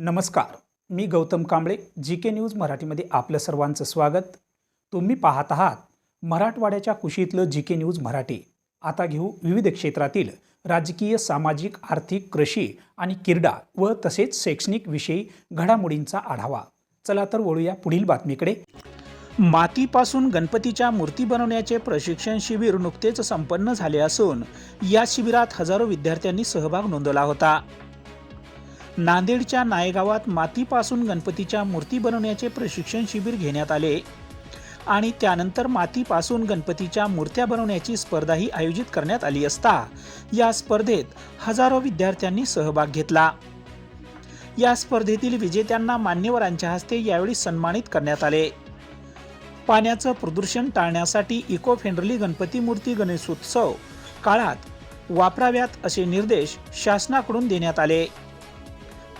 नमस्कार मी Gautam Kamble G K news मराठीमध्ये आपलं सर्वांचं स्वागत. तुम्ही पाहत आहात मराठवाड्याच्या कुशीतलं जी के न्यूज मराठी. आता घेऊ विविध क्षेत्रातील राजकीय सामाजिक आर्थिक कृषी आणि क्रीडा व तसेच शैक्षणिक विषयी घडामोडींचा आढावा. चला तर वळूया पुढील बातमीकडे. मातीपासून गणपतीच्या मूर्ती बनवण्याचे प्रशिक्षण शिबिर नुकतेच संपन्न झाले असून या शिबिरात हजारो विद्यार्थ्यांनी सहभाग नोंदवला होता. नांदेडच्या नायगावात मातीपासून गणपतीच्या मूर्ती बनवण्याचे प्रशिक्षण शिबिर घेण्यात आले. आणि त्यानंतर मातीपासून गणपतीच्या मूर्त्या बनवण्याची स्पर्धाही आयोजित करण्यात आली असता या स्पर्धेत हजारो विद्यार्थ्यांनी सहभाग घेतला. या स्पर्धेतील विजेत्यांना मान्यवरांच्या हस्ते यावेळी सन्मानित करण्यात आले. पाण्याचं प्रदूषण टाळण्यासाठी इको फ्रेंडली गणपती मूर्ती गणेशोत्सव काळात वापराव्यात असे निर्देश शासनाकडून देण्यात आले.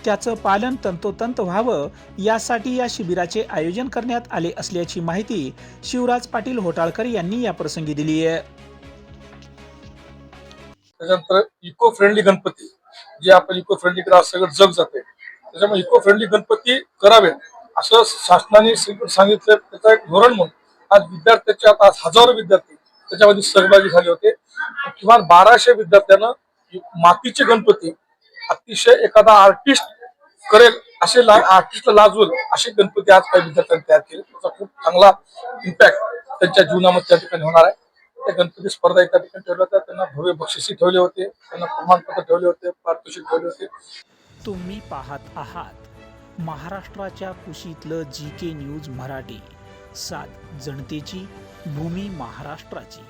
त्याचं पालन तंतोतंत व्हावं यासाठी या शिबिराचे आयोजन करण्यात आले असल्याची माहिती शिवराज पाटील होटाळकर यांनी या प्रसंगी दिली आहे. त्याच्यानंतर इको फ्रेंडली गणपती जे आपण इको फ्रेंडली करा सगळं जग जाते. त्याच्यामुळे इको फ्रेंडली गणपती करावे असं शासनाने सांगितलं. त्याचं एक धोरण म्हणून आज विद्यार्थ्याचे आता आज हजारो विद्यार्थी त्याच्यामध्ये सहभागी झाले होते. किमान बाराशे विद्यार्थ्यांना मातीचे गणपती अतिशय एखादा आर्टिस्ट करेल असे आर्टिस्टला लाजवेल असे गणपती आज काही विद्यार्थ्यांनी तयार केले. त्याचा खूप चांगला इम्पॅक्ट त्यांच्या जीवनामध्ये त्या ठिकाणी होणार आहे. त्या गणपती स्पर्धा एका ठिकाणी ठेवल्या होत्या. त्यांना भव्य बक्षिसी ठेवले होते. त्यांना प्रमाणपत्र ठेवले होते. पारितोषिक ठेवले होते. तुम्ही पाहत आहात महाराष्ट्राच्या कुशीतलं जी के न्यूज मराठी. सात जनतेची भूमी महाराष्ट्राची.